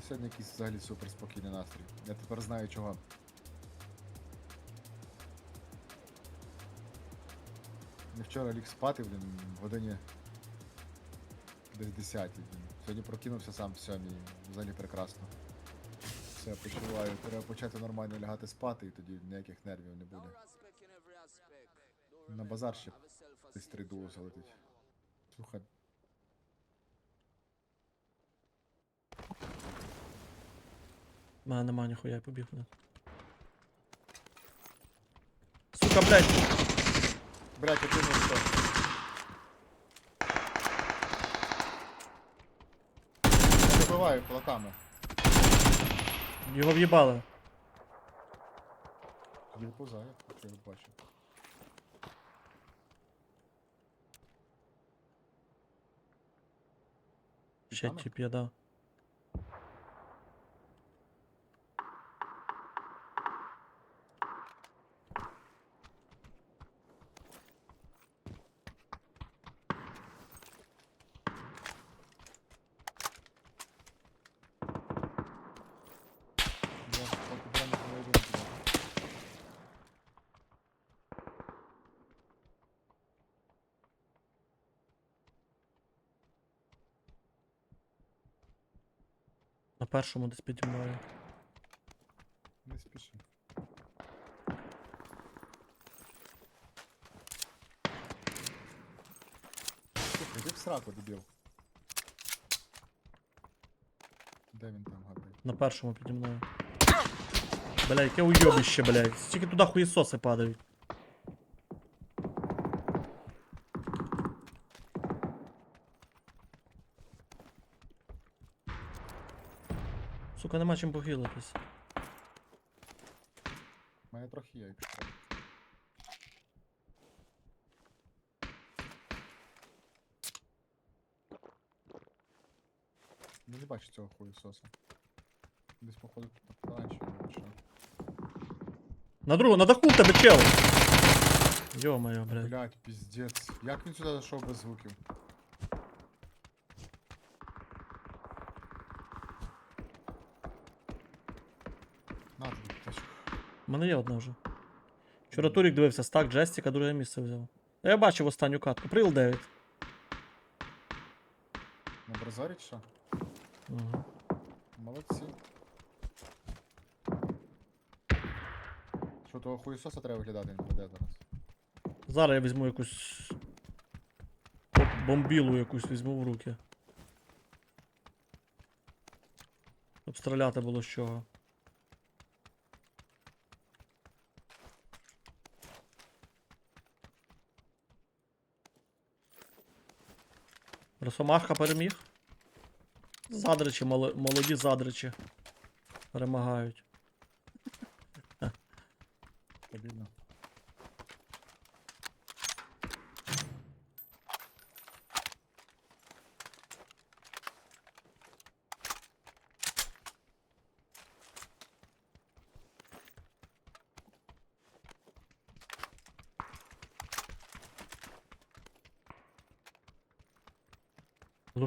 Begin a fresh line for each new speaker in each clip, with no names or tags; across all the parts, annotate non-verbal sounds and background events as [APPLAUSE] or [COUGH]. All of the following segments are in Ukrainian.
На сьогодні якийсь взагалі супер спокійний настрій. Я тепер знаю чого. Не вчора ліг спати, блін, в годині десь 10, блін. Сьогодні прокинувся сам в сьомій, взагалі прекрасно. Все, почуваю, треба почати нормально лягати спати, і тоді ніяких нервів не буде. На базар ще десь три дуо залетить. Слухай,
мене нема ніхуя, я побіг вниз. Сука, блядь!
блядь, я кинув що. Я добиваю кулаками.
Його в'їбали.
Позає, якщо я бачу.
Ще тип я дав. першому десь піді мною.
Не спіши. Слухай, іди в сраку, дебіл. Де він там гадає?
На першому піді мною. Бля, яке уйобище, блядь. Стільки туди хуєсоси падають. Сука, нема чим похилитись.
У мене трохи є, якщо. треба. Ну не бачу цього хуєсоса. Десь походу тут раніше було, що.
На другу, на даху в тебе чел! Йо-моє, блядь.
Блять, піздець. Як він сюди зайшов без звуків?
У мене є одна вже. Вчора Турік дивився, стак Джестіка, друге місце взяв. Я бачив останню катку. Прил 9.
На бразарі чи що?
Угу.
Молодці. Що того хуєсоса треба виглядати, він буде зараз.
Зараз я візьму якусь. Бомбілу якусь візьму в руки. Щоб стріляти було з чого. Росомаха переміг. Задричі, молоді задричі. Перемагають.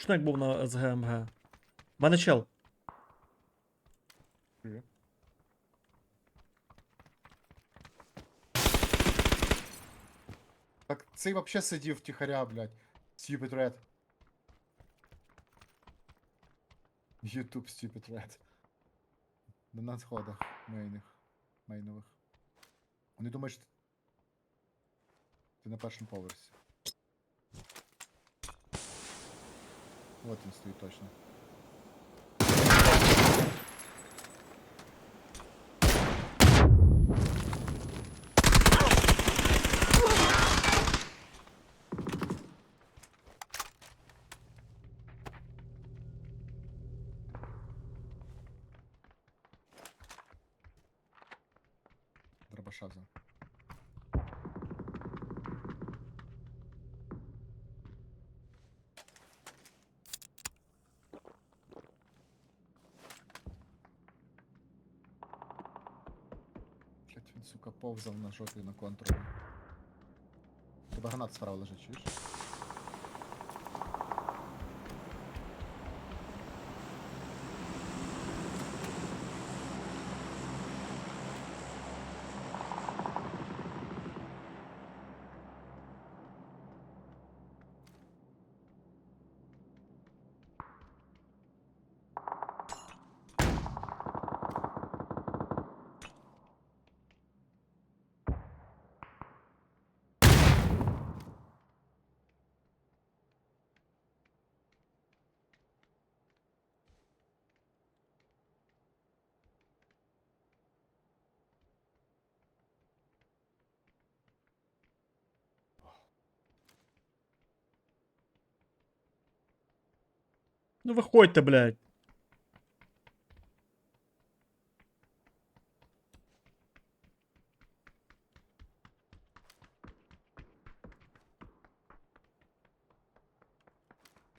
Глушник був на СГМГ. У мене чел.
Привіт. Так цей вообще сидів втіхаря, блядь. Stupid Red. YouTube Stupid Red. На на сходах мейних. Мейнових. Вони думають, що ти на першому поверсі. Вот він стоїть точно. Дробаша взяв. Сука, повзав на жопі на контролі. Тебе гранат справа лежить, чуєш?
Ну виходьте, блядь.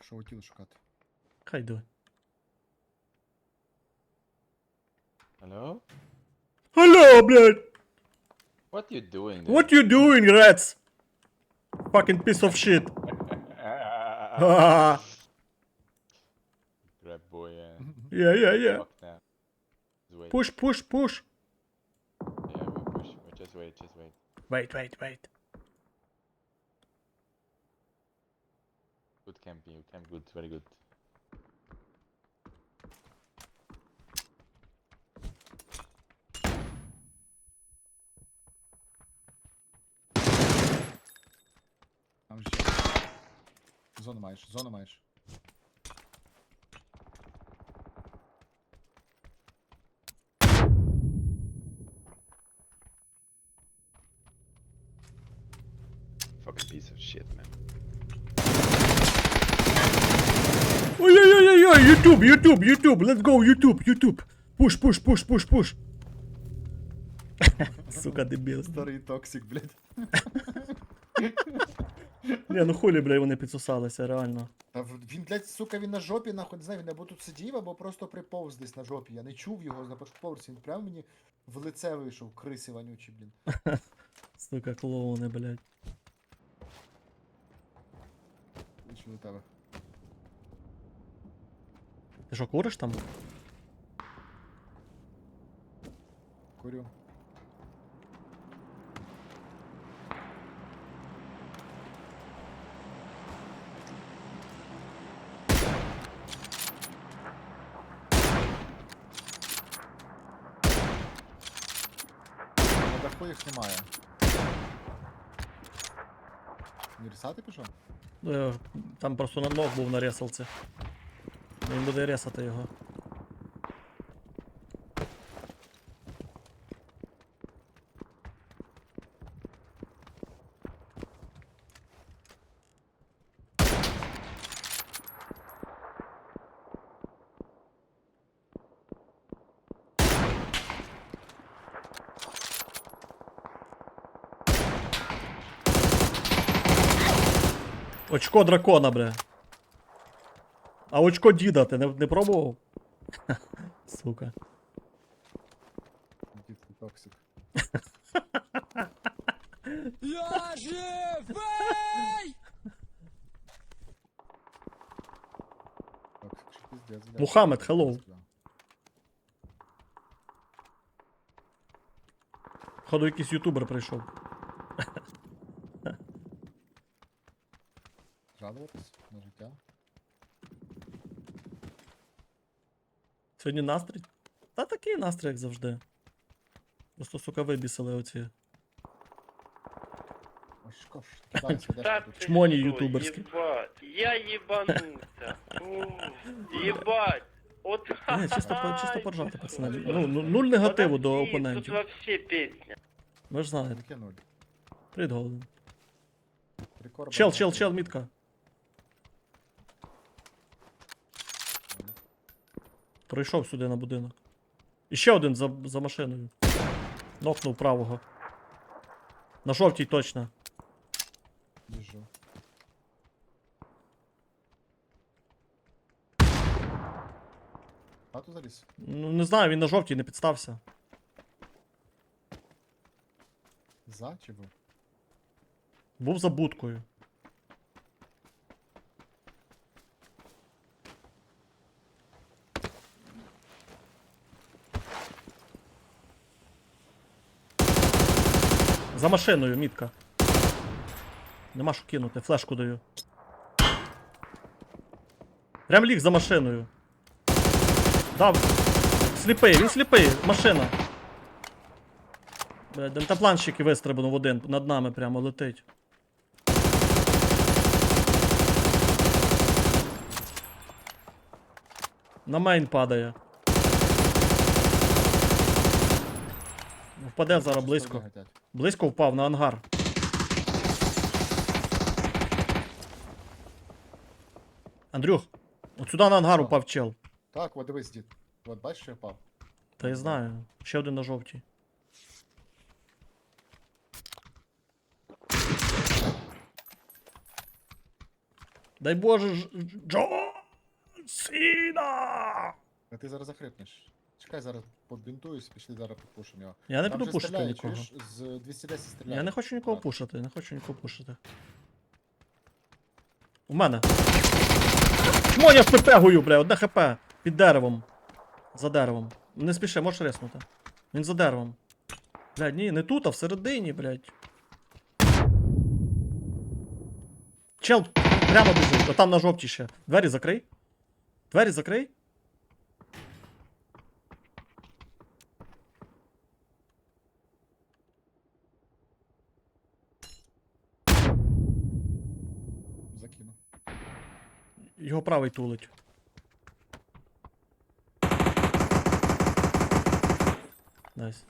Що хотіли шукати?
Хай йде.
Hello?
Алло, блядь!
What you doing?
What you doing, rats? Fucking piece of shit.
Yeah,
yeah, yeah. Push, push, push.
Yeah, we push. We just wait, just wait.
Wait, wait, wait.
Good camping, you camp good, very good. Tam gdzie. Zony
masz. YouTube, YouTube, YouTube, let's go, YouTube, YouTube. Push, push, push, push, push. [LAUGHS] Сука, дебіл.
Старий токсик, блядь.
Не, ну хулі, блядь, вони підсосалися, реально.
Та він, блядь, сука, він на жопі, нахуй, не знаю, він або тут сидів, або просто приповз десь на жопі. Я не чув його на першому поверсі, він прямо мені в лице вийшов, криси вонючі, блін. [LAUGHS]
Сука, клоуни, блядь.
Вийшов до тебе.
Ти що, куриш там?
Курю. На даху їх немає. Не рисати пішов?
Е, Там просто на ног був на ресалці. Він буде ресати його. Очко дракона, бля. А очко діда ти не, не пробував? [LAUGHS] Сука.
Токсик.
Я живий!
Токсик, що пиздець, блядь.
Мухаммед, hello. Походу якийсь ютубер прийшов.
Жалуватись на життя.
Сьогодні настрій? Та такий настрій, як завжди. Просто, сука, вибісили оці. Чмони
что,
ютуберские.
Ебать, я ебанулся. Ух, Ебать. Вот
Не, чисто, по- чисто поржати, пацани. Ну, ну, нуль негативу до
Подожди,
опонентів.
Тут вообще песня.
Ви ж знаєте. Привіт.
Прикор
Чел, чел, чел, мітка. Пройшов сюди на будинок. І ще один за, за машиною. Нокнув правого. На жовтій точно.
Біжу. Хату заліз.
Ну, не знаю, він на жовтій не підстався.
За чи ви?
Був за будкою. За машиною, мітка. Нема що кинути, флешку даю. Прям ліг за машиною. Дав. Сліпий, він сліпий, машина. Дентапланщики вистрибнув один, над нами прямо летить. На мейн падає. Впаде зараз близько. Близько впав на ангар. Андрюх, От сюди на ангар упав чел.
Так, от дивись, дід. От бачиш, що впав.
Та я знаю. Ще один на жовтій. Дай Боже, Джон Сіна!
А ти зараз захрипнеш. Чекай, зараз побінтуюсь, пішли зараз підпушимо його.
Я не
Там
буду
вже
пушити
стріляє,
нікого.
чуєш? З 210 стріляє.
Я не хочу нікого
Так.
пушити, не хочу нікого пушити. У мене. Чмо я впетегую, бля, одне хп. Під деревом. За деревом. Не спіши, можеш реснути. Він за деревом. Блядь, ні, не тут, а всередині, блядь. Чел прямо біжить, а там на жовтій ще. Двері закрий. Двері закрий. Його правий тулить. Найс.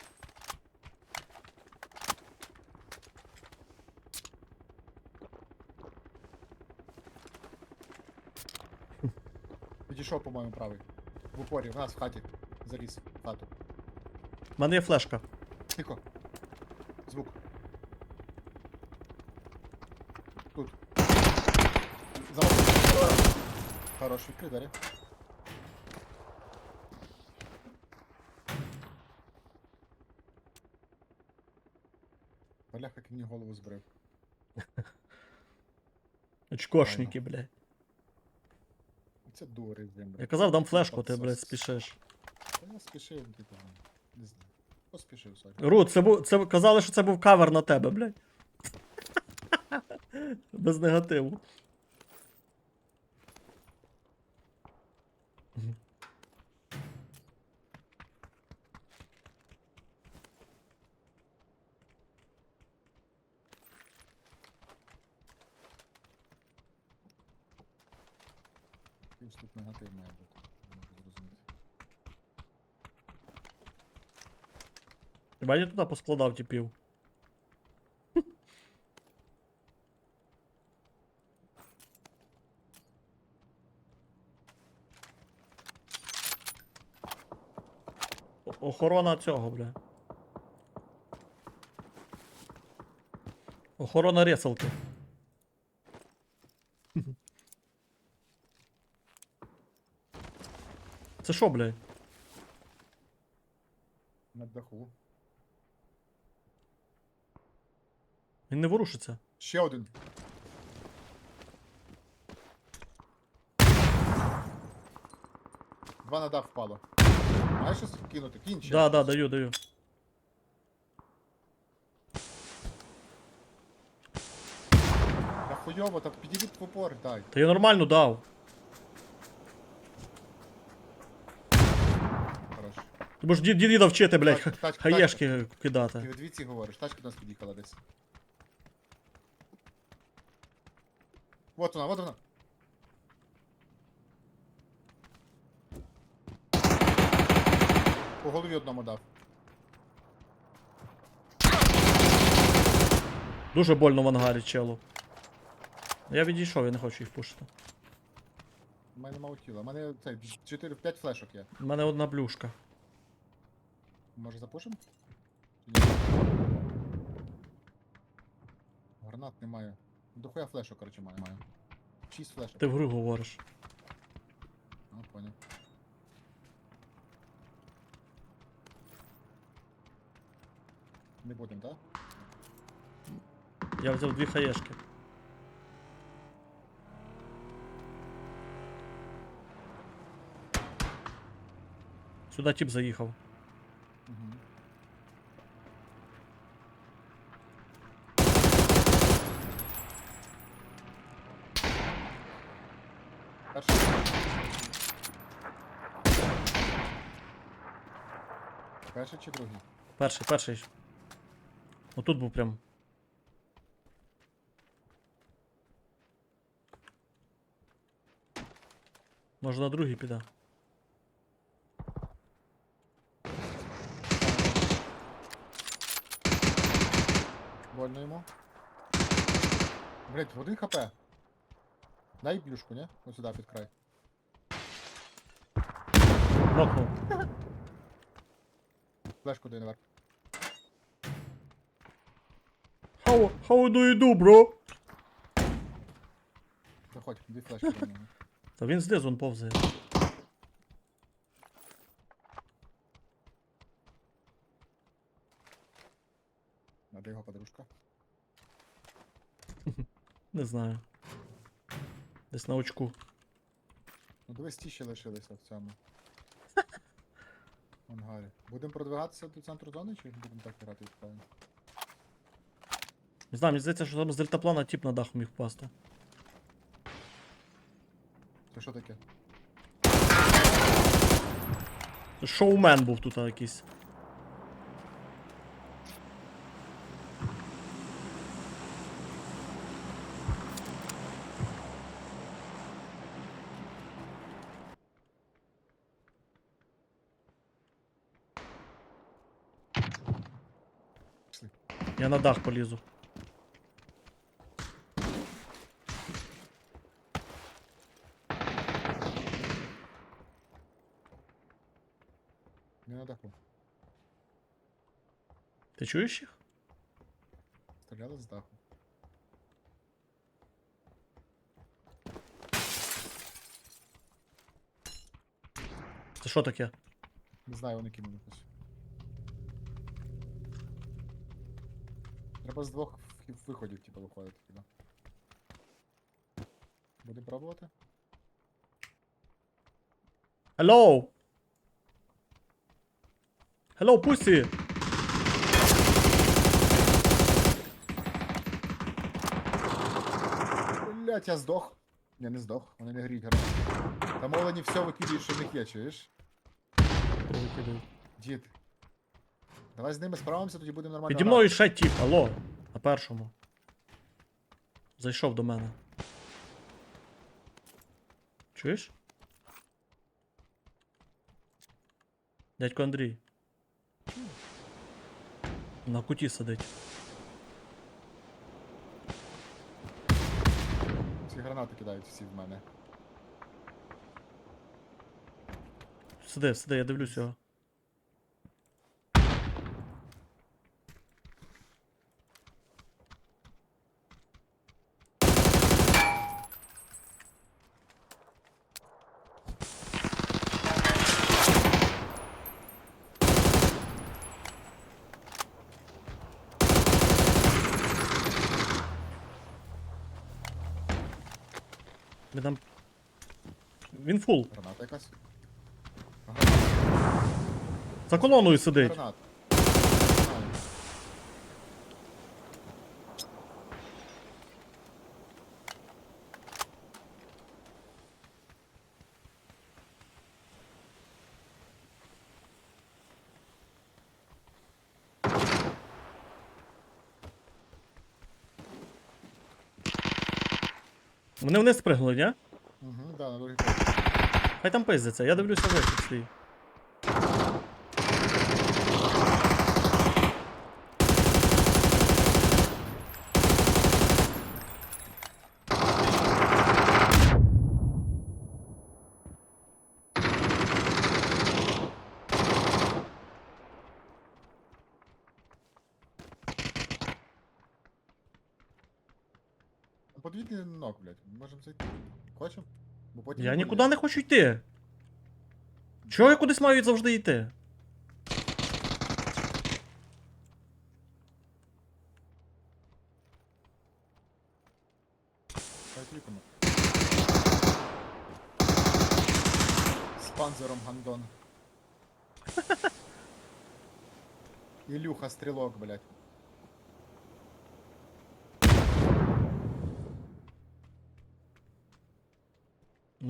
Підійшов, по-моєму, правий. В упорі, в нас в хаті. Заліз в хату.
У мене є флешка.
Тихо. Звук. Тут. Зараз. Хорош, відкрий двері. Бляха, як мені голову збрив. [LAUGHS]
Очкошники, блядь.
Це дури, блін.
Я казав, дам флешку, ти, блядь, спішиш.
Та я спішив, типу, не знаю. Поспішив, сорі.
Ру, це був. Це казали, що це був кавер на тебе, блядь. [LAUGHS] Без негативу.
Якийсь тут негатив має бути. Не можу зрозуміти.
Хіба я туди поскладав типів. Охорона цього, бля. Охорона ресалки. Це що, блядь?
На даху.
Він не ворушиться.
Ще один. Два на дах впало. Маєш щось кинути? Кінь ще.
Да, да, даю, даю.
Та хуйово, так підійдіть в упор, дай.
Та я нормально дав. Ти будеш дід діда вчити, блядь,
Так,
ха- хаєшки
Ти
кидати.
говориш, тачка до нас під'їхала десь. Вот вона, вот вона. По голові одному дав.
Дуже больно в ангарі, челу. Я відійшов, я не хочу їх пушити.
У мене мало тіла. У мене цей 4-5 флешок є.
У мене одна блюшка.
Може ні? Гранат немає. Дохуя флешок, короче, маю. маю. 6 флешок.
Ти в гру говориш.
А, понял. Не будем, да?
Я взяв дві хаєшки. Сюди тип заїхав.
Угу. Перший. Перший чи другий?
Перший, перший. Отут був прям. Може на другий піде.
Блять, один хп. Дай блюшку, не? Ось сюди під край.
Нокнув.
Флешку дай наверх.
How, how do you do, bro?
Заходь, дві флешки дай наверх.
Та він знизу он повзає.
Надо його подружка.
Не знаю. Десь на очку.
Ну дивись, ті ще лишилися в цьому. [LAUGHS] Ангарі. Будемо продвигатися до центру зони чи будемо так грати відправимо?
Не знаю, мені здається, що там з дельтаплана тип на даху міг впасти.
Це що таке?
Шоумен був тут якийсь. на дах полізу.
Не на даху.
Ти чуєш їх?
Стріляли з даху.
Це що таке?
Не знаю, вони кинули хтось. Треба з двох вхід- виходів, типу, виходити туди. Будемо пробувати?
Hello! Hello, pussy!
Блять, я здох. Ні, не здох, вони не гріть гарно. Там олені все викидують, що в них є, чуєш? Дід. Давай з ними справимося, тоді будемо нормально.
Піді мною ще тіп, алло. На першому. Зайшов до мене. Чуєш? Дядько Андрій. На куті сидить.
Ці гранати кидають всі в мене.
Сиди, сиди, я дивлюсь його. Він там. Він фул.
Граната якась.
За колоною сидить.
Гранат.
Вони вниз спригнули, ні?
Угу, да, на другий поверх.
Хай там пиздиться, я дивлюся вихід свій.
потім
Я
не
нікуди
буде.
не хочу йти. Чого я кудись маю завжди йти?
Хай кліпимо. З панзером гандон. [LAUGHS] Ілюха, стрілок, блядь.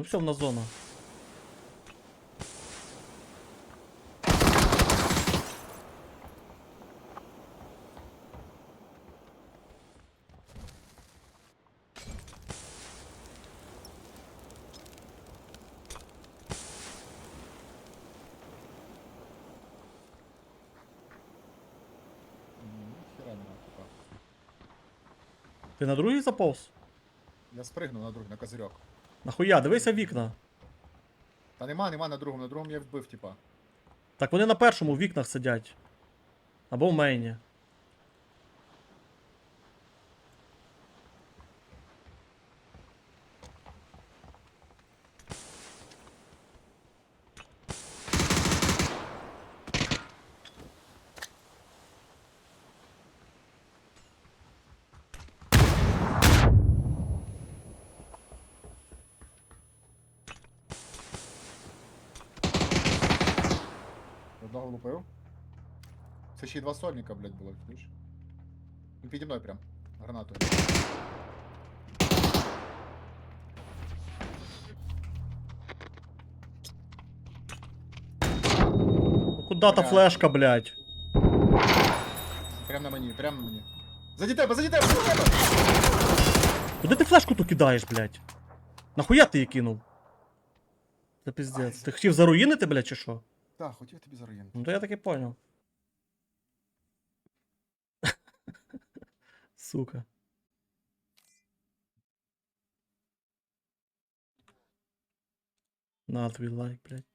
Ну все, в нас зона.
М, Хіра нема, типа.
Ти на другий заповз?
Я спригнув на друг, на козирьок.
Нахуя, дивися вікна.
Та нема, нема на другому, на другому я вбив, типа.
Так вони на першому в вікнах сидять. Або в мейні.
Це ще й два сольника, блядь, було, чуєш? Він піді мною прям. Гранатою.
Ну куда та флешка, блядь?
Прям на мені, прям на мені. Заді тебе, заді тебе, заді тебе!
Куди ти флешку ту кидаєш, блядь? Нахуя ти її кинув? Це піздець. Ти хотів заруїнити, блядь, чи що?
Так, хотів тобі заруїнити.
Ну то я таки понял. Сука. На твій лайк, блядь.